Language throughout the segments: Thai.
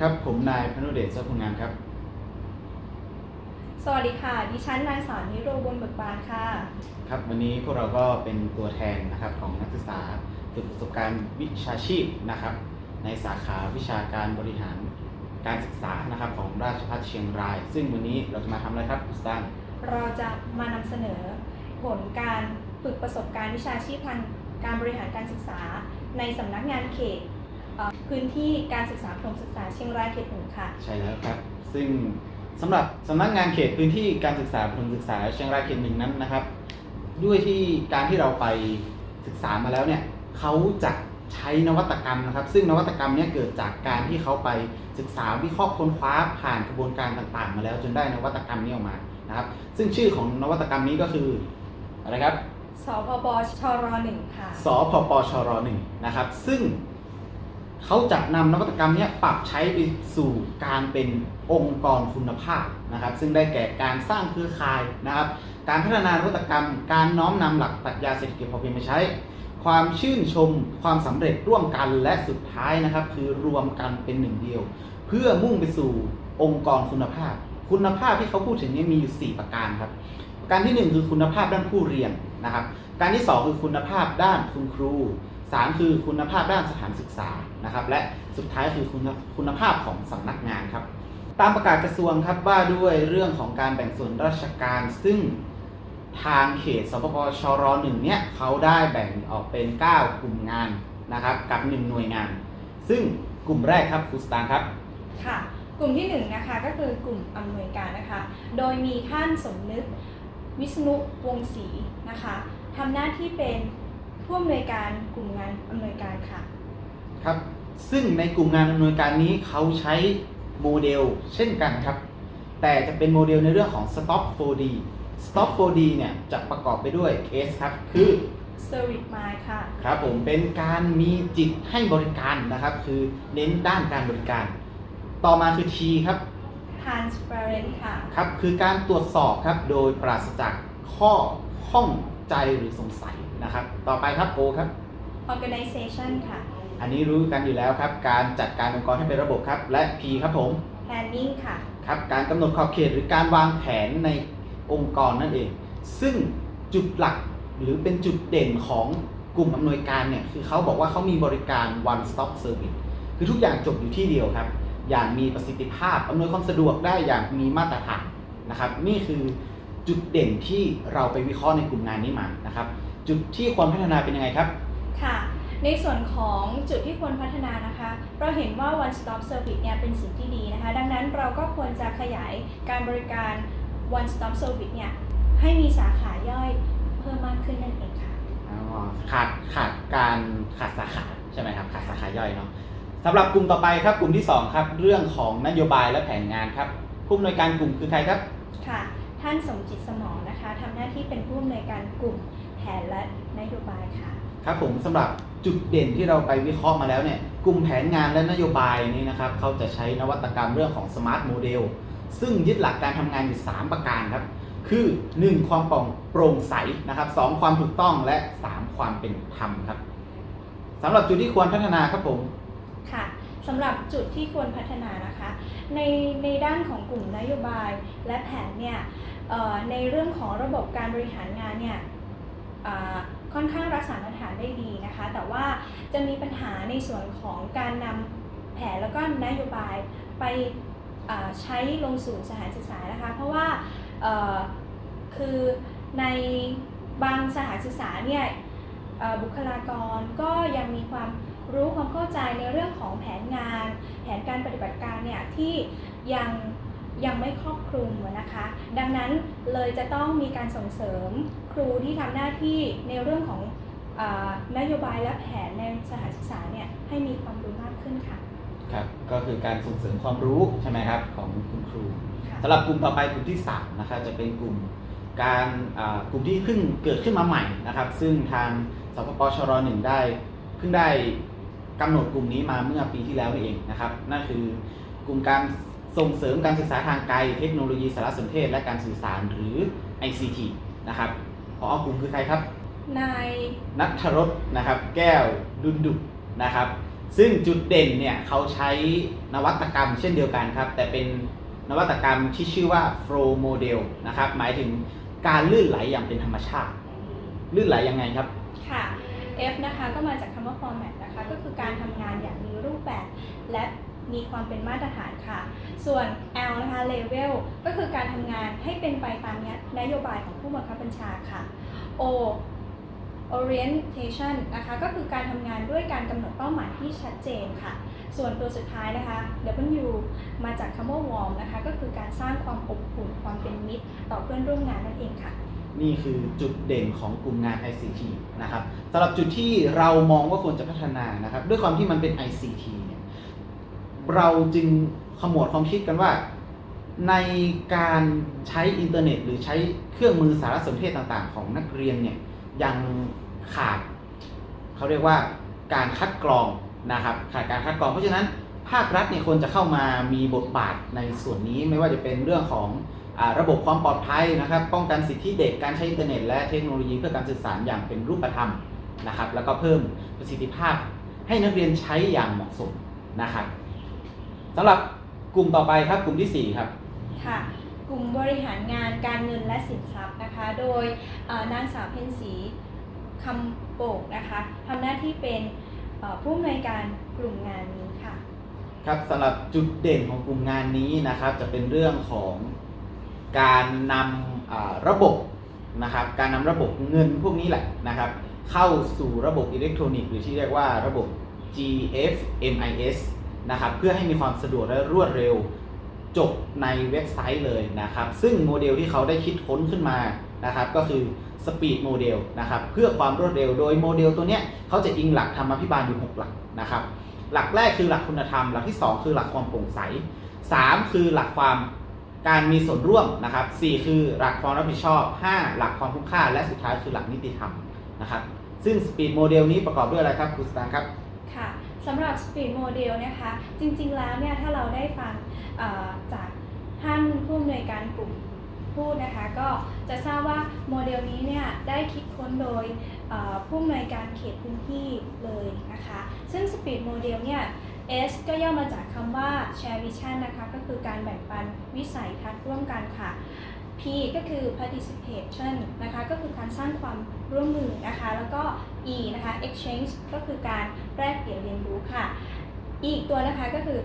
ครับ ผมนายพนุเดชเจ้าพงงานครับ สวัสดีค่ะ ดิฉันนายสอนนิโรบนเบิกบานค่ะ ครับวันนี้พวกเราก็เป็นตัวแทนนะครับของนักศึกษาฝึกประสบการณ์วิชาชีพนะครับ ในสาขาวิชาการบริหารการศึกษานะครับของราชภัฏเชียงราย ซึ่งวันนี้เราจะมาทำอะไรครับคุณสตางค์เราจะมานำเสนอผลการฝึกประสบการณ์วิชาชีพทางการบริหารการศึกษา ในสำนักงานเขตเอ่อ พื้นที่การศึกษาประถมศึกษาเชียงรายเขตหนึ่งค่ะ ใช่แล้วครับ ซึ่งสำหรับสำนักงานเขตพื้นที่การศึกษาประถมศึกษาเชียงรายเขตหนึ่งนั้นนะครับ ด้วยที่การที่เราไปศึกษามาแล้วเนี่ยเขาจะใช้นวัตกรรมนะครับ ซึ่งนวัตกรรมเนี่ยเกิดจากการที่เขาไปศึกษาวิเคราะห์ค้นคว้าผ่านกระบวนการต่างๆ มาแล้วจนได้นวัตกรรมนี้ออกมานะครับ ซึ่งชื่อของนวัตกรรมนี้ก็คืออะไรครับสพบชรหนึ่งค่ะ สพปชรหนึ่งนะครับ ซึ่ง เขาจะนำนวัตกรรมนี้ปรับใช้ไปสู่การเป็นองค์กรคุณภาพนะครับ ซึ่งได้แก่การสร้างเครือข่ายนะครับ การพัฒนานวัตกรรม การน้อมนำหลักปรัชญาเศรษฐกิจพอเพียงมาใช้ ความชื่นชม ความสำเร็จร่วมกันและสุดท้ายนะครับ คือรวมกันเป็นหนึ่งเดียว เพื่อมุ่งไปสู่องค์กรคุณภาพ คุณภาพที่เขาพูดถึงนี้มีอยู่ 4 ประการครับประการที่ 1 คือคุณภาพด้านผู้เรียนนะครับ การที่ 2 คือคุณภาพด้านคุณครู 3 คือคุณภาพด้านสถานศึกษานะครับ และสุดท้ายคือคุณคุณภาพของสำนักงานครับ ตามประกาศกระทรวงครับว่าด้วยเรื่องของการแบ่งส่วนราชการซึ่งทางเขตสปปชรหนึ่งเนี่ยเขาได้แบ่งออกเป็น 9 กลุ่มงานนะครับ กับ 1 หน่วยงาน ซึ่งกลุ่มแรกครับครูสตางครับค่ะ กลุ่มที่หนึ่งนะคะก็คือกลุ่มอำนวยการนะคะ โดยมีท่านสมนึกวิษณุวงศ์ศรีนะคะทำหน้าที่เป็น ผู้อำนวยการกลุ่มงานอำนวยการค่ะ ครับ ซึ่งในกลุ่มงานอำนวยการนี้เขาใช้โมเดลเช่นกันครับ แต่จะเป็นโมเดลในเรื่องของ Stop 4D Stop 4D เนี่ยจะประกอบไปด้วย S ครับ คือ Service Mind ค่ะ ครับผมเป็นการมีจิตให้บริการนะครับ คือเน้นด้านการบริการ ต่อมาคือ T ครับ Transparent ค่ะ ครับ คือการตรวจสอบครับ โดยปราศจากข้อข้อง ใจหรือสงสัยนะครับ ต่อไปครับ O ครับ Organization ค่ะ อันนี้รู้กันอยู่แล้วครับ การจัดการองค์กรให้เป็นระบบครับ และ P ครับผม Planning ค่ะ ครับ การกำหนดขอบเขตหรือการวางแผนในองค์กรนั่นเอง ซึ่งจุดหลักหรือเป็นจุดเด่นของกลุ่มอำนวยการเนี่ย คือเขาบอกว่าเขามีบริการ one stop service คือทุกอย่างจบอยู่ที่เดียวครับ อย่างมีประสิทธิภาพอำนวยความสะดวกได้อย่างมีมาตรฐานนะครับ นี่คือ จุดเด่นที่เราไปวิเคราะห์ในกลุ่มงานนี้มานะครับ จุดที่ควรพัฒนาเป็นยังไงครับ ค่ะ ในส่วนของจุดที่ควรพัฒนานะคะ เราเห็นว่า one stop service เนี่ยเป็นสิ่งที่ดีนะคะ ดังนั้นเราก็ควรจะขยายการบริการ one stop service เนี่ยให้มีสาขาย่อยเพิ่มมากขึ้นนั่นเองค่ะอ๋อขาดขาดการขาดสาขาใช่ไหมครับขาดสาขาย่อยเนาะสำหรับกลุ่มต่อไปครับกลุ่มที่สองครับ เรื่องของนโยบายและแผนงานครับผู้อำนวยการกลุ่มคือใครครับค่ะ ท่านสมจิตสมองนะคะทำหน้าที่เป็นผู้อำนวยการกลุ่มแผนและนโยบายค่ะ ครับผมสำหรับจุดเด่นที่เราไปวิเคราะห์มาแล้วเนี่ยกลุ่มแผนงานและนโยบายนี้นะครับเขาจะใช้นวัตกรรมเรื่องของ Smart Model ซึ่งยึดหลักการทำงานอยู่ 3 ประการครับ คือ 1. ความโปร่งใสนะครับ 2. ความถูกต้องและ 3. ความเป็นธรรมครับสำหรับจุดที่ควรพัฒนาครับผม ค่ะ สำหรับจุดที่ควรพัฒนานะคะ ในในด้านของกลุ่มนโยบายและแผนเนี่ยในเรื่องของระบบการบริหารงานเนี่ยค่อนข้างรักษามาตรฐานได้ดีนะคะ แต่ว่าจะมีปัญหาในส่วนของการนำแผนแล้วก็นโยบายไปใช้ลงสู่สถานศึกษานะคะ เพราะว่าคือในบางสถานศึกษาเนี่ยบุคลากรก็ยังมีความ รู้ความเข้าใจในเรื่องของแผนงาน แผนการปฏิบัติการเนี่ยที่ยังยังไม่ครอบคลุมนะคะ ดังนั้นเลยจะต้องมีการส่งเสริมครูที่ทำหน้าที่ในเรื่องของอานโยบายและแผนในสถานศึกษาเนี่ยให้มีความรู้มากขึ้นค่ะ ครับ ก็คือการส่งเสริมความรู้ใช่ไหมครับของคุณครูค่ะสำหรับกลุ่มต่อไปกลุ่มที่3นะครับจะเป็นกลุ่มการอ่ากลุ่มที่เพิ่งเกิดขึ้นมาใหม่นะครับ ซึ่งทางสปปชรหนึ่งได้เพิ่งได้ กำหนดกลุ่มนี้มาเมื่อปีที่แล้วนี่เองนะครับ นั่นคือกลุ่มการส่งเสริมการศึกษาทางไกล เทคโนโลยีสารสนเทศ และการสื่อสารหรือ ICT นะครับพอกลุ่มคือใครครับ นายนัทรสนะครับ แก้วดุนดุนะครับ ซึ่งจุดเด่นเนี่ยเขาใช้นวัตกรรมเช่นเดียวกันครับ แต่เป็นนวัตกรรมที่ชื่อว่า flow model นะครับ หมายถึงการลื่นไหลอย่างเป็นธรรมชาติ ลื่นไหลยังไงครับ ค่ะ F นะคะก็มาจากคำว่า format นะคะก็คือการทำงานอย่างมีรูปแบบ และมีความเป็นมาตรฐานค่ะ ส่วน L นะคะ level ก็คือการทำงานให้เป็นไปตามนโยบายของผู้บังคับบัญชาค่ะ O orientation นะคะก็คือการทำงานด้วยการกำหนดเป้าหมายที่ชัดเจนค่ะ ส่วนตัวสุดท้ายนะคะ W มาจากคำว่า warm นะคะก็คือการสร้างความอบอุ่นความเป็นมิตร ต่อเพื่อนร่วมงานนั่นเองค่ะ นี่คือจุดเด่นของกลุ่มงาน ICT นะครับสำหรับจุดที่เรามองว่าควรจะพัฒนานะครับ ด้วยความที่มันเป็น ICT เนี่ยเราจึงขมวดความคิดกันว่า ในการใช้อินเทอร์เน็ต หรือใช้เครื่องมือสารสนเทศต่างๆ ของนักเรียนเนี่ยยังขาดเขาเรียกว่าการคัดกรองนะครับขาดการคัดกรองเพราะฉะนั้นภาครัฐเนี่ยควรจะเข้ามามีบทบาทในส่วนนี้ไม่ว่าจะเป็นเรื่องของ ระบบความปลอดภัยนะครับ ป้องกันสิทธิเด็กการใช้อินเทอร์เน็ตและเทคโนโลยีเพื่อการสื่อสารอย่างเป็นรูปธรรมนะครับ แล้วก็เพิ่มประสิทธิภาพให้นักเรียนใช้อย่างเหมาะสมนะครับสำหรับกลุ่มต่อไปครับกลุ่มที่ 4 ครับค่ะกลุ่มบริหารงานการเงินและสินทรัพย์นะคะ โดยเอ่อนางสาวเพ็ญศรีคำโปกนะคะทำหน้าที่เป็นเอ่อผู้อำนวยการกลุ่มงานนี้ค่ะ ครับสำหรับจุดเด่นของกลุ่มงานนี้นะครับ จะเป็นเรื่องของ การนำระบบนะครับการนำระบบเงินพวกนี้แหละนะครับเข้าสู่ระบบอิเล็กทรอนิกส์หรือที่เรียกว่าระบบ GFMIS นะครับเพื่อให้มีความสะดวกและรวดเร็วจบในเว็บไซต์เลยนะครับ ซึ่งโมเดลที่เขาได้คิดค้นขึ้นมานะครับ ก็คือ Speed Model นะครับ เพื่อความรวดเร็วโดยโมเดลตัวเนี้ยเขาจะอิงหลักธรรมพิบาลอยู่ 6 หลักนะครับ หลักแรกคือหลักคุณธรรม หลักที่ 2 คือหลักความโปร่งใส 3 คือหลักความ การมีส่วนร่วมนะครับ 4 คือหลักความรับผิดชอบ 5 หลักความคุ้มค่า และสุดท้ายคือหลักนิติธรรมนะครับ ซึ่ง Speed Model นี้ประกอบด้วยอะไรครับครูสตางค์ครับ ค่ะสำหรับ Speed Model นะคะ จริงๆแล้วเนี่ยถ้าเราได้ฟังจากท่านผู้อำนวยการกลุ่มพูดนะคะ ก็จะทราบว่าโมเดลนี้เนี่ยได้คิดค้นโดยผู้อำนวยการเขตพื้นที่เลยนะคะ ซึ่ง Speed Model เนี่ย S ก็ย่อมาจากคำว่า Share Vision นะคะ ก็คือการแบ่งปันวิสัยทัศน์ร่วมกันค่ะ P ก็คือ participation นะคะ ก็คือการสร้างความร่วมมือนะคะ แล้วก็ E นะคะ exchange ก็คือการแลกเปลี่ยนเรียนรู้ค่ะ อีกตัวนะคะก็คือ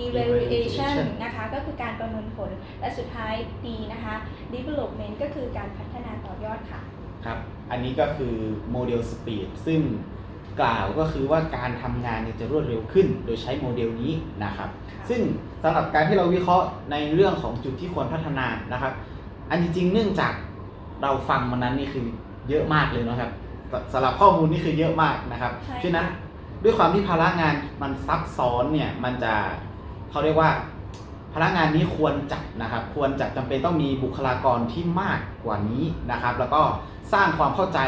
evaluation นะคะก็คือการประเมินผล และสุดท้าย D นะคะ development ก็คือการพัฒนาต่อยอดค่ะ ครับ อันนี้ก็คือโมเดล Speed ซึ่ง กล่าวก็คือว่าการทำงานเนี่ยจะรวดเร็วขึ้น โดยใช้โมเดลนี้นะครับค่ะซึ่งสำหรับการที่เราวิเคราะห์ในเรื่องของจุดที่ควรพัฒนานะครับ อันจริงๆเนื่องจากเราฟังมันนั้นนี่คือเยอะมากเลยนะครับสสำหรับข้อมูลนี่คือเยอะมากนะครับใช่ค่ะฉะนั้นด้วยความที่ภาระงานมันซับซ้อนเนี่ยมันจะเขาเรียกว่า ภาระงานนี้ควรจัดนะครับ ควรจะจำเป็นต้องมีบุคลากรที่มากกว่านี้นะครับ แล้วก็สร้างความเข้าใจ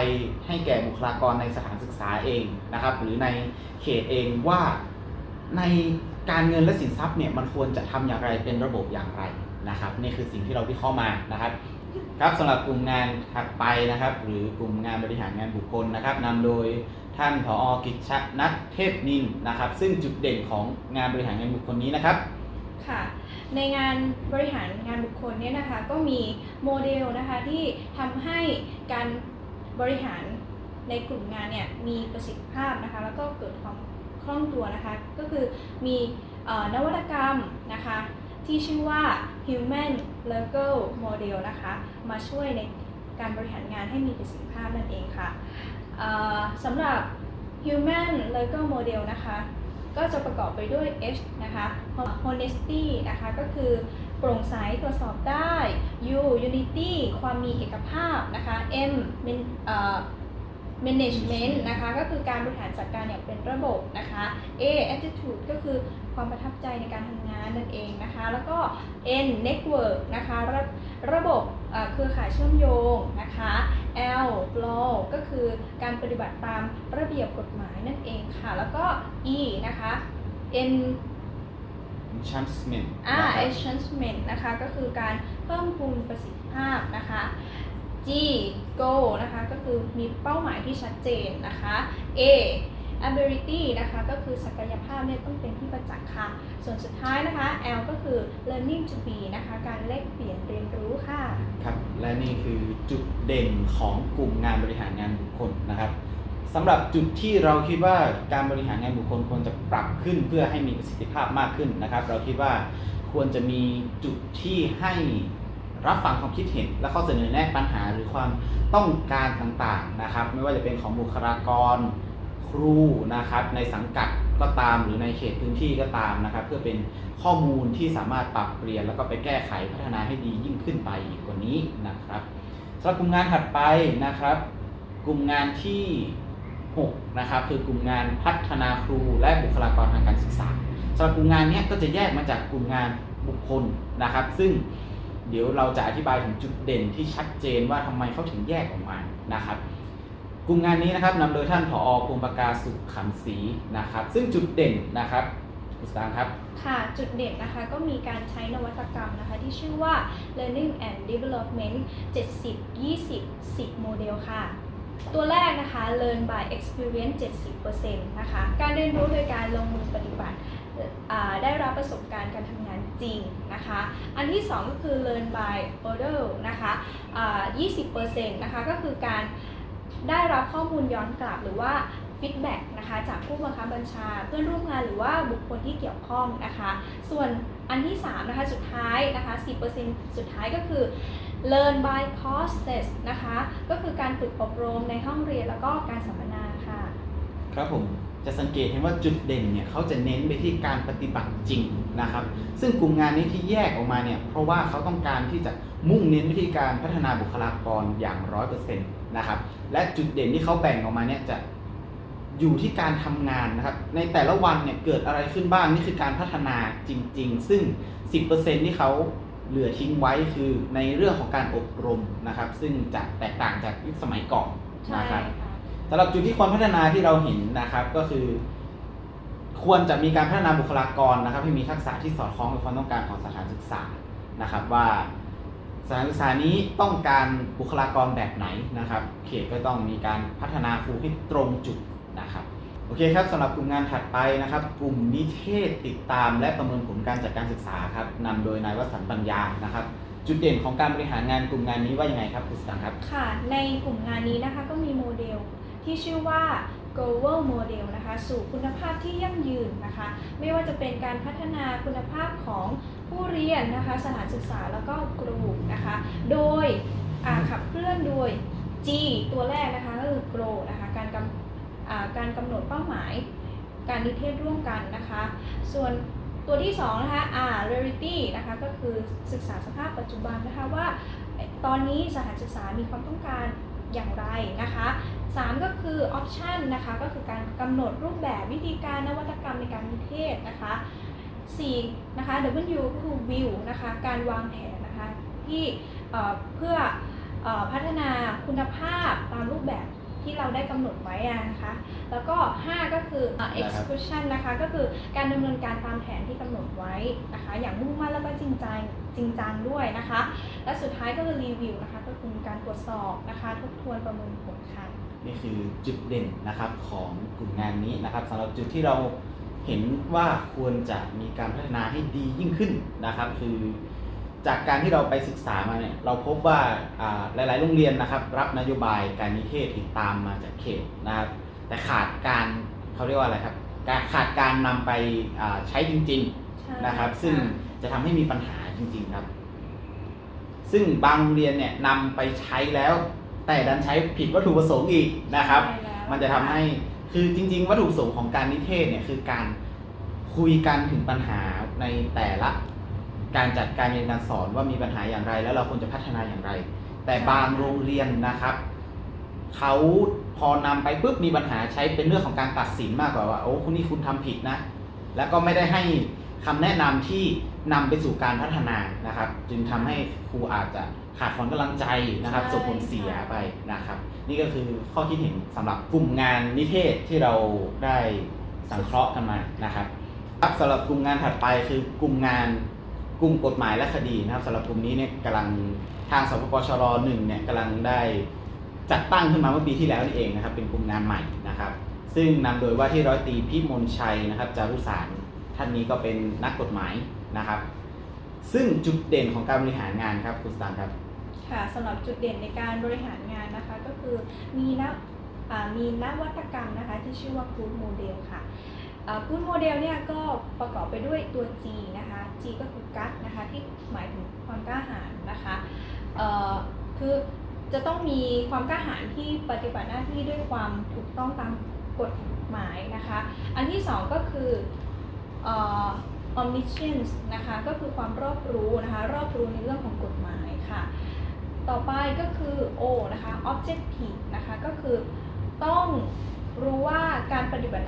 ให้แก่บุคลากรในสถานศึกษาเองนะครับ หรือในเขตเองว่าในการเงินและสินทรัพย์เนี่ยมันควรจะทำอย่างไรเป็นระบบอย่างไรนะครับนี่คือสิ่งที่เราวิเคราะห์มานะครับครับสำหรับกลุ่มงานถัดไปนะครับ หรือกลุ่มงานบริหารงานบุคคลนะครับนำโดยท่านผอกิจชนัทเทพนินนะครับ ซึ่งจุดเด่นของงานบริหารงานบุคคลนี้นะครับ ค่ะ ในงานบริหารงานบุคคลเนี่ยนะคะ ก็มีโมเดลนะคะที่ทำให้การบริหารในกลุ่มงานเนี่ยมีประสิทธิภาพนะคะ แล้วก็เกิดความคล่องตัวนะคะ ก็คือมีออนวัตกรรมนะคะ ที่ชื่อว่า Human Legal Model นะคะ มาช่วยในการบริหารงานให้มีประสิทธิภาพนั่นเองค่ะสำหรับ Human Legal Model นะคะ ก็จะประกอบไปด้วย H นะคะ honesty นะคะ ก็คือโปร่งใสตรวจสอบได้ U unity ความมีเอกภาพนะคะ M Man, uh, Management นะคะ ก็คือการบริหารจัดการอย่างเป็นระบบนะคะ A attitude ก็คือความประทับใจในการทำงานนั่นเองนะคะ แล้วก็ N network นะคะ ระระบบเอ่อเครือข่ายเชื่อมโยงนะคะ L law ก็คือการปฏิบัติตามระเบียบกฎหมายนั่นเองค่ะ แล้วก็ E นะคะ N enhancement อ่านะครับ enhancement นะคะก็คือการเพิ่มพูนประสิทธิภาพนะคะ G goal นะคะก็คือมีเป้าหมายที่ชัดเจนนะคะ A ability นะคะ ก็คือศักยภาพเนี่ยต้องเป็นที่ประจักษ์ค่ะ ส่วนสุดท้ายนะคะ L ก็คือ learning to be นะคะ การแลกเปลี่ยนเรียนรู้ค่ะ ครับ และนี่คือจุดเด่นของกลุ่มงานบริหารงานบุคคลนะครับสำหรับจุดที่เราคิดว่าการบริหารงานบุคคลควรจะปรับขึ้นเพื่อให้มีประสิทธิภาพมากขึ้นนะครับ เราคิดว่าควรจะมีจุดที่ให้รับฟังความคิดเห็น และข้อเสนอแนะปัญหาหรือความต้องการต่างๆนะครับ ไม่ว่าจะเป็นของบุคลากร ครูนะครับในสังกัดก็ตามหรือในเขตพื้นที่ก็ตามนะครับ เพื่อเป็นข้อมูลที่สามารถปรับเปลี่ยนแล้วก็ไปแก้ไขพัฒนาให้ดียิ่งขึ้นไปอีกกว่านี้นะครับสำหรับกลุ่มงานถัดไปนะครับ กลุ่มงานที่6นะครับคือกลุ่มงานพัฒนาครูและบุคลากรทางการศึกษาสำหรับกลุ่มงานนี้ก็จะแยกมาจากกลุ่มงานบุคคลนะครับ ซึ่งเดี๋ยวเราจะอธิบายถึงจุดเด่นที่ชัดเจนว่าทำไมเขาถึงแยกออกมานะครับ กลุ่มงานนี้นะครับนำโดยท่านผอพงศ์ประกาสุขขำศรีนะครับ ซึ่งจุดเด่นนะครับคุณสตางค์ครับ ค่ะ จุดเด่นนะคะก็มีการใช้นวัตกรรมนะคะ ที่ชื่อว่า learning and development 70 20 10 โมเดลค่ะ ตัวแรกนะคะ learn by experience 70%นะคะ การเรียนรู้โดยการลงมือปฏิบัติได้รับประสบการณ์การทำงานจริงนะคะ อันที่ 2 ก็คือ learn by order นะคะอ่า20%นะคะก็คือการ ได้รับข้อมูลย้อนกลับหรือว่าฟีดแบ็กนะคะจากผู้บังคับบัญชาเพื่อนร่วมงานหรือว่าบุคคลที่เกี่ยวข้องนะคะ ส่วนอันที่ 3 นะคะ สุดท้ายนะคะ 10%สุดท้ายก็คือ learn by courses นะคะ ก็คือการฝึกอบรมในห้องเรียนแล้วก็การสัมมนาค่ะ ครับผมจะสังเกตเห็นว่าจุดเด่นเนี่ยเขาจะเน้นไปที่การปฏิบัติจริงนะครับ ซึ่งกลุ่มงานนี้ที่แยกออกมาเนี่ยเพราะว่าเขาต้องการที่จะมุ่งเน้นวิธีการพัฒนาบุคลากรอย่างร้อยเปอร์เซ็นต์ นะครับ และจุดเด่นที่เขาแบ่งออกมาเนี่ยจะอยู่ที่การทำงานนะครับ ในแต่ละวันเนี่ยเกิดอะไรขึ้นบ้างนี่คือการพัฒนาจริง ๆ ซึ่ง 10%ที่เขาเหลือทิ้งไว้คือในเรื่องของการอบรมนะครับ ซึ่งจะแตกต่างจากยุคสมัยก่อนใช่นะครับค่ะสำหรับจุดที่ควรพัฒนาที่เราเห็นนะครับก็คือ ควรจะมีการพัฒนาบุคลากรนะครับ ให้มีทักษะที่สอดคล้องกับความต้องการของสถานศึกษานะครับว่า สถานศึกษานี้ต้องการบุคลากรแบบไหนนะครับ เขตก็ต้องมีการพัฒนาครูให้ตรงจุดนะครับโอเคครับสำหรับกลุ่มงานถัดไปนะครับ กลุ่มนิเทศติดตาม และประเมินผลการจัดการศึกษาครับนำโดยนายวสันต์ปัญญานะครับ จุดเด่นของการบริหารงานกลุ่มงานนี้ว่ายังไงครับคุณสังค์ครับค่ะ ในกลุ่มงานนี้นะคะก็มีโมเดลที่ชื่อว่า Global Model นะคะ สู่คุณภาพที่ยั่งยืนนะคะ ไม่ว่าจะเป็นการพัฒนาคุณภาพของ ผู้เรียนนะคะสถานศึกษาแล้วก็ครูนะคะ โดยขับเคลื่อนโดย G ตัวแรกนะคะก็คือ Grow นะคะการกำการกำหนดเป้าหมาย การนิเทศร่วมกันนะคะ ส่วนตัวที่สองนะคะ R Reality นะคะก็คือศึกษาสภาพปัจจุบันนะคะว่าตอนนี้สถานศึกษามีความต้องการอย่างไรนะคะ 3 ก็คือ option นะคะก็คือการกำหนดรูปแบบวิธีการนวัตกรรมในการนิเทศนะคะ 4นะคะ W ก็คือ view นะคะ การวางแผนนะคะ ที่เอ่อเพื่อเอ่อพัฒนาคุณภาพตามรูปแบบที่เราได้กำหนดไว้อะนะคะ แล้วก็ 5 ก็คือเอ่อ execution นะคะ ก็คือการดำเนินการตามแผนที่กำหนดไว้นะคะ อย่างมุ่งมั่นแล้วก็จริงจังจริงจังด้วยนะคะ และสุดท้ายก็คือรีวิวนะคะ ก็คือการตรวจสอบนะคะ ทบทวนประเมินผลค่ะ นี่คือจุดเด่นนะครับของกลุ่มงานนี้นะครับสำหรับจุดที่เรา เห็นว่าควรจะมีการพัฒนาให้ดียิ่งขึ้นนะครับ คือจากการที่เราไปศึกษามาเนี่ยเราพบว่าอ่าหลาย ๆ โรงเรียนนะครับ รับนโยบายการนิเทศติดตามมาจากเขตนะครับ แต่ขาดการเขาเรียกว่าอะไรครับ การขาดการนำไปอ่าใช้จริงใช่ๆนะครับ ซึ่งค่ะจะทำให้มีปัญหาจริง ๆ ครับ ซึ่งบางโรงเรียนเนี่ยนำไปใช้แล้ว แต่ดันใช้ผิดวัตถุประสงค์อีกนะครับใช่แล้วมันจะทำให้ คือจริง ๆ วัตถุประสงค์ของการนิเทศเนี่ยคือการคุยกันถึงปัญหาในแต่ละการจัดการเรียนการสอนว่ามีปัญหาอย่างไร แล้วเราควรจะพัฒนาอย่างไร แต่บางโรงเรียนนะครับเขาพอนำไปปุ๊บมีปัญหาใช้เป็นเรื่องของการตัดสินมากกว่าว่าโอ้คุณนี่คุณทำผิดนะ แล้วก็ไม่ได้ให้ คำแนะนำที่นำไปสู่การพัฒนานะครับ จึงทำให้ครูอาจจะขาดความกำลังใจนะครับใช่ส่งผลเสียไปนะครับ นี่ก็คือข้อคิดเห็นสำหรับกลุ่มงานนิเทศที่เราได้สังเคราะห์กันมานะครับครับสำหรับกลุ่มงานถัดไปคือกลุ่มงานกลุ่มกฎหมายและคดีนะครับสำหรับกลุ่มนี้เนี่ยกำลังทางสปปชรหนึ่งเนี่ยกำลังได้จัดตั้งขึ้นมาเมื่อปีที่แล้วนี่เองนะครับ เป็นกลุ่มงานใหม่นะครับ ซึ่งนำโดยว่าที่ร้อยตรีพิมลชัยนะครับจารุสาร ท่านนี้ก็เป็นนักกฎหมายนะครับ ซึ่งจุดเด่นของการบริหารงานครับคุณสตางค์ครับค่ะสำหรับจุดเด่นในการบริหารงานนะคะก็คือมีนวอ่ามีนวัตกรรมนะคะที่ชื่อว่า Good Model ค่ะ Good Model เนี่ยก็ประกอบไปด้วยตัว G นะคะ G ก็คือ gut นะคะที่หมายถึงความกล้าหาญนะคะคือจะต้องมีความกล้าหาญที่ปฏิบัติหน้าที่ด้วยความถูกต้องตามกฎหมายนะคะ อันที่สองก็คือ omniscience นะคะก็คือความรอบรู้นะคะรอบรู้ในเรื่องของกฎหมายค่ะ ต่อไปก็คือ O นะคะ objective นะคะก็คือต้องรู้ว่าการปฏิบัติ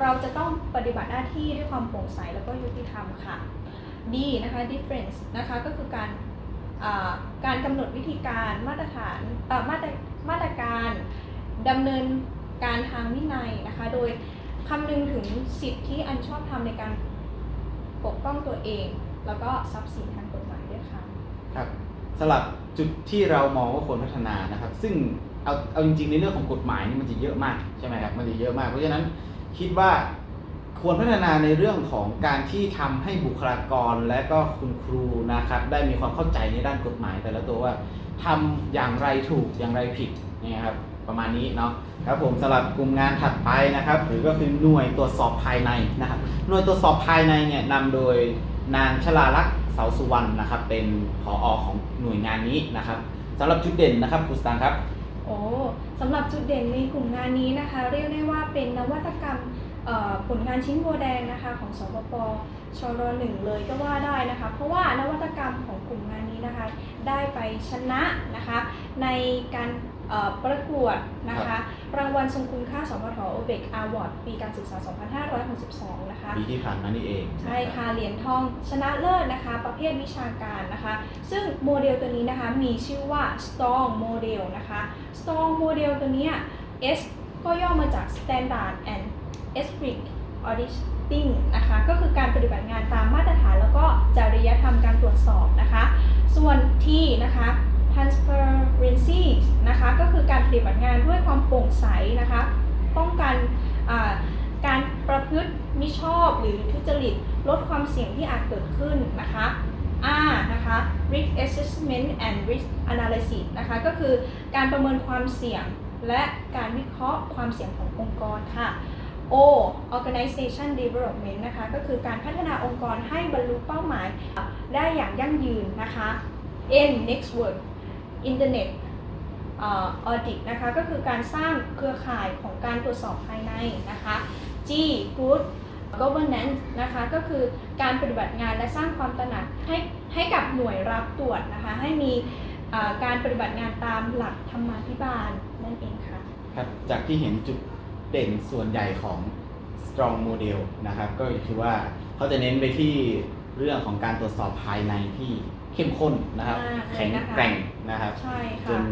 เราจะต้องปฏิบัติหน้าที่ด้วยความโปร่งใสแล้วก็ยุติธรรมค่ะ D นะคะ difference นะคะก็คือการการกำหนดวิธีการมาตรฐานมาตรมาตรการดำเนินการทางวินัยนะคะ โดย คำนึงถึงสิทธิอันชอบธรรมในการปกป้องตัวเอง แล้วก็ทรัพย์สินทางกฎหมายด้วยค่ะครับสำหรับจุดที่เรามองว่าควรพัฒนานะครับ ซึ่งเอาเอาจริงๆในเรื่องของกฎหมายนี่มันจะเยอะมากใช่ไหมครับมันจะเยอะมาก เพราะฉะนั้นคิดว่าควรพัฒนาในเรื่องของการที่ทำให้บุคลากรและก็คุณครูนะครับ ได้มีความเข้าใจในด้านกฎหมายแต่ละตัวว่าทำอย่างไรถูกอย่างไรผิดนี่ครับประมาณนี้เนาะ ครับผมสำหรับกลุ่มงานถัดไปนะครับ หรือก็คือหน่วยตรวจสอบภายในนะครับ หน่วยตรวจสอบภายในเนี่ยนำโดยนางชลาลักษณ์เสาสุวรรณนะครับ เป็นผออของหน่วยงานนี้นะครับสำหรับจุดเด่นนะครับครูสตางครับโอ้สำหรับจุดเด่นในกลุ่มงานนี้นะคะ เรียกได้ว่าเป็นนวัตกรรม ผลงานชิ้นโบวแดงนะคะของสปปชรหนึ่งเลยก็ว่าได้นะคะ เพราะว่านวัตกรรมของกลุ่มงานนี้นะคะ ได้ไปชนะนะคะในการเอ่อประกวดนะคะ รางวัลทรงคุณค่าสพทโอเบกอาวอร์ดปีการศึกษา 2562 นะคะปีที่ผ่านมานี่เองใช่ค่ะเหรียญทองชนะเลิศนะคะ ประเภทวิชาการนะคะ ซึ่งโมเดลตัวนี้นะคะมีชื่อว่า Strong Model นะคะ Strong Model ตัวเนี้ย S ก็ย่อมาจาก Standard and Strict Auditing นะคะก็คือการปฏิบัติงานตามมาตรฐานแล้วก็จริยธรรมการตรวจสอบนะคะ ส่วน T นะคะ Transparency นะคะก็คือการปฏิบัติงานด้วยความโปร่งใสนะคะป้องกันการประพฤติมิชอบหรือทุจริต ลดความเสี่ยงที่อาจเกิดขึ้นนะคะ R นะคะ risk assessment and risk analysis นะคะก็คือการประเมินความเสี่ยงและการวิเคราะห์ความเสี่ยงขององค์กรค่ะ O organization development นะคะก็คือการพัฒนาองค์กรให้บรรลุเป้าหมายได้อย่างยั่งยืนนะคะ N next word internet ออ audit นะคะก็คือการสร้างเครือข่ายของการตรวจสอบภายในนะคะ G good governance นะคะก็คือการปฏิบัติงานและสร้างความตระหนักให้ให้กับหน่วยรับตรวจนะคะให้มีการปฏิบัติงานตามหลักธรรมาภิบาลนั่นเองค่ะครับจากที่เห็นจุด เด่นส่วนใหญ่ของ strong model นะครับ ก็คือว่าเขาจะเน้นไปที่เรื่องของการตรวจสอบภายในที่เข้มข้นนะครับ มากเลยแข็งนะคะแกร่งนะครับ ใช่จค่ะน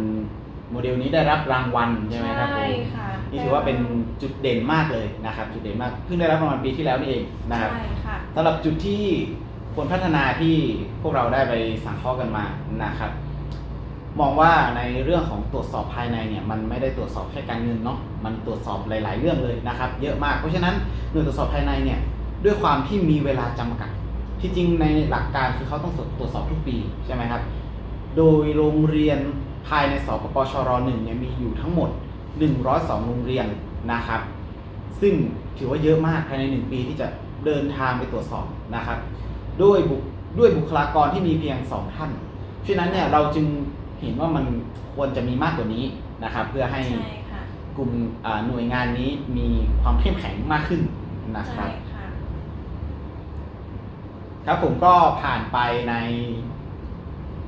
โมเดลนี้ได้รับรางวัลใช่ไหมครับผใช่มค่ะนี่ถือว่าเป็นจุดเด่นมากเลยนะครับ จุดเด่นมากเพิ่งได้รับรางวัลปีที่แล้วนี่เองนะครับ ใช่ค่ะ สำหรับจุดที่ควรพัฒนาที่พวกเราได้ไปสังเคราะห์กันมานะครับ มองว่าในเรื่องของตรวจสอบภายในเนี่ยมันไม่ได้ตรวจสอบแค่การเงินเนาะมันตรวจสอบหลาย ๆ เรื่องเลยนะครับ เยอะมากเพราะฉะนั้นหน่วยตรวจสอบภายในเนี่ยด้วยความที่มีเวลาจำกัด ที่จริงในหลักการคือเขาต้องตรวจสอบทุกปีใช่ไหมครับ โดยโรงเรียนภายในสปปชรหนึ่งเนี่ยมีอยู่ทั้งหมด 102 โรงเรียนนะครับ ซึ่งถือว่าเยอะมากภายใน 1 ปีที่จะเดินทางไปตรวจสอบนะครับ ด้วยบุด้วยบุคลากรที่มีเพียง 2 ท่านฉะนั้นเนี่ยเราจึง เห็นว่ามันควรจะมีมากกว่านี้นะครับ เพื่อให้ใช่ค่ะกลุ่มอ่าหน่วยงานนี้มีความเข้มแข็งมากขึ้นนะคใช่รับค่ะ ครับผมก็ผ่านไปใน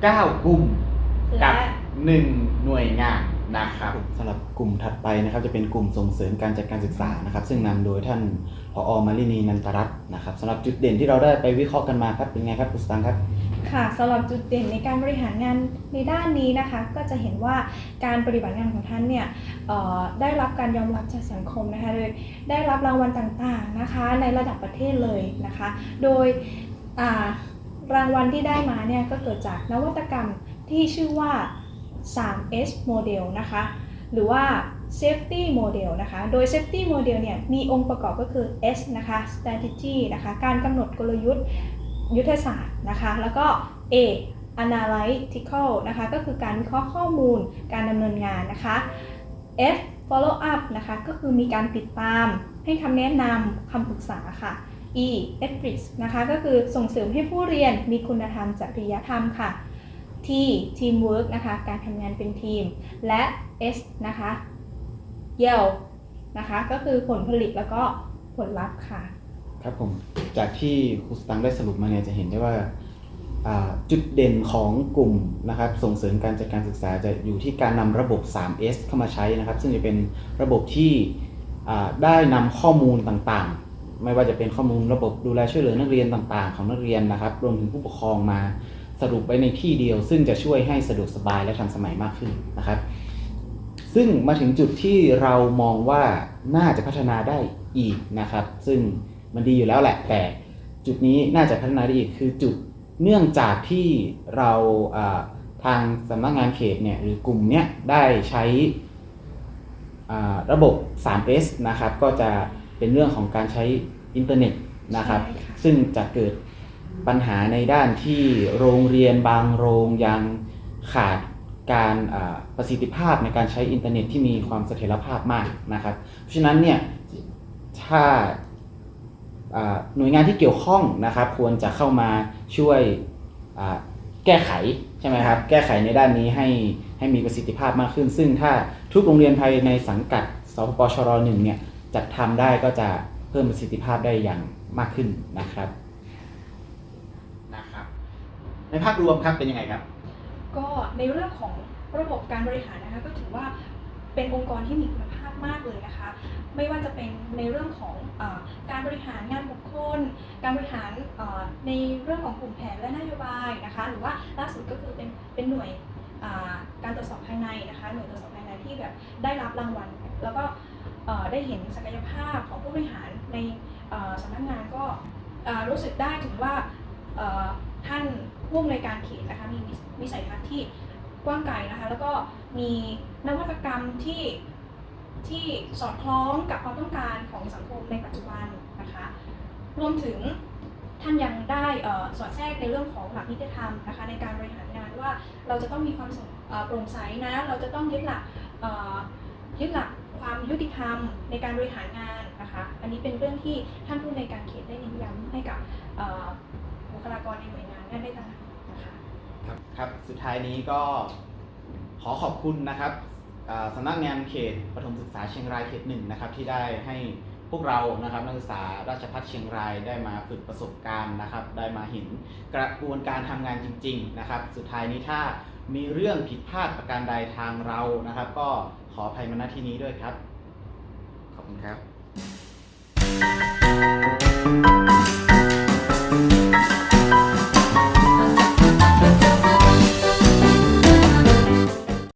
9 กลุ่มกับ และ 1 หน่วยงานนะครับ สำหรับกลุ่มถัดไปนะครับจะเป็นกลุ่มส่งเสริมการจัดการศึกษานะครับ ซึ่งนำโดยท่านผอมารินีนันตรัตน์นะครับสำหรับจุดเด่นที่เราได้ไปวิเคราะห์กันมาครับเป็นไงครับคุณสตังค์ครับ ค่ะสำหรับจุดเด่นในการบริหารงานในด้านนี้นะคะ ก็จะเห็นว่าการปฏิบัติงานของท่านเนี่ยได้รับการยอมรับจากสังคมนะคะโดยได้รับรางวัลต่างๆนะคะ ในระดับประเทศเลยนะคะ โดยรางวัลที่ได้มาเนี่ยก็เกิดจากนวัตกรรมที่ชื่อว่า 3S Model นะคะ หรือว่า safety model นะคะ โดย safety model เนี่ยมีองค์ประกอบก็คือ S นะคะ strategy นะคะ การกำหนดกลยุทธ์ ยุทธศาสตร์นะคะ แล้วก็ A analytical นะคะ ก็คือการวิเคราะห์ข้อมูล การดำเนินงานนะคะ F follow up นะคะ ก็คือมีการติดตาม ให้คำแนะนำคำปรึกษาค่ะ E ethics นะคะ ก็คือส่งเสริมให้ผู้เรียนมีคุณธรรมจริยธรรมค่ะ T teamwork นะคะ การทำงานเป็นทีม และ S นะคะ Yield นะคะ ก็คือผลผลิตแล้วก็ผลลัพธ์ค่ะ ครับผมจากที่ครูสตังได้สรุปมาเนี่ยจะเห็นได้ว่าจุดเด่นของกลุ่มนะครับส่งเสริมการจัดการศึกษาจะอยู่ที่การนำระบบ 3S เข้ามาใช้นะครับ ซึ่งจะเป็นระบบที่ได้นำข้อมูลต่างๆ ไม่ว่าจะเป็นข้อมูลระบบดูแลช่วยเหลือนักเรียนต่างๆ ของนักเรียนนะครับ รวมถึงผู้ปกครองมาสรุปไว้ในที่เดียว ซึ่งจะช่วยให้สะดวกสบายและทันสมัยมากขึ้นนะครับ ซึ่งมาถึงจุดที่เรามองว่าน่าจะพัฒนาได้อีกนะครับ ซึ่ง มันดีอยู่แล้วแหละ แต่จุดนี้น่าจะพัฒนาได้อีกคือจุดเนื่องจากที่เราอ่าทางสำนักงานเขตเนี่ยหรือกลุ่มเนี้ยได้ใช้อ่าระบบ 3S นะครับ ก็จะเป็นเรื่องของการใช้อินเทอร์เน็ตนะครับใช่ค่ะซึ่งจะเกิดปัญหาในด้านที่โรงเรียนบางโรงยังขาดการอ่าประสิทธิภาพในการใช้อินเทอร์เน็ตที่มีความเสถียรภาพมากนะครับ เพราะฉะนั้นเนี่ยถ้าอ่า หน่วยงานที่เกี่ยวข้องนะครับ ควรจะเข้ามาช่วยอ่าแก้ไขใช่ไหมครับ แก้ไขในด้านนี้ให้ให้มีประสิทธิภาพมากขึ้น ซึ่งถ้าทุกโรงเรียนภายในสังกัดสพปชรหนึ่งเนี่ยจัดทำได้ก็จะเพิ่มประสิทธิภาพได้อย่างมากขึ้นนะครับนะครับ ในภาพรวมครับเป็นยังไงครับ ก็ในเรื่องของระบบการบริหารนะคะก็ถือว่าเป็นองค์กรที่มีคุณภาพ มากเลยนะคะ ไม่ว่าจะเป็นในเรื่องของอการบริหารงานบุคคล การบริหารในเรื่องของกลุ่มแผนและนโยบายนะคะ หรือว่าล่าสุดก็คือเป็นเป็นหน่วยการตรวจสอบภายในนะคะ หน่วยตรวจสอบภายในที่แบบได้รับรางวัล แล้วก็ได้เห็นศักยภาพของผู้บริหารในสำนักงานก็รู้สึกได้ถึงว่าท่านผู้อำนวยการเขตนะคะมีวิสัยทัศน์ที่กว้างไกลนะคะ แล้วก็มีนวัตกรรมที่ ที่สอดคล้องกับความต้องการของสังคมในปัจจุบันนะคะรวมถึงท่านยังได้สอดแทรกในเรื่องของหลักนิติธรรมนะคะในการบริหารงานว่าเราจะต้องมีความโปร่งใสนะ เราจะต้องยึดหลักยึดหลักความยุติธรรมในการบริหารงานนะคะ อันนี้เป็นเรื่องที่ท่านผู้ในการเขตได้เน้นย้ำให้กับบุคลากรในหน่วยงานได้ตระหนักนะคะครับครับ สุดท้ายนี้ก็ขอขอบคุณนะครับ สำนักงานเขตประถมศึกษาเชียงรายเขตหนึ่งนะครับที่ได้ให้พวกเรานะครับนักศึกษาราชภัฏเชียงรายได้มาฝึกประสบการณ์นะครับ ได้มาเห็นกระบวนการทำงานจริง ๆ นะครับ สุดท้ายนี้ถ้ามีเรื่องผิดพลาดประการใดทางเรานะครับ ก็ขออภัยมาณที่นี้ด้วยครับ ขอบคุณครับ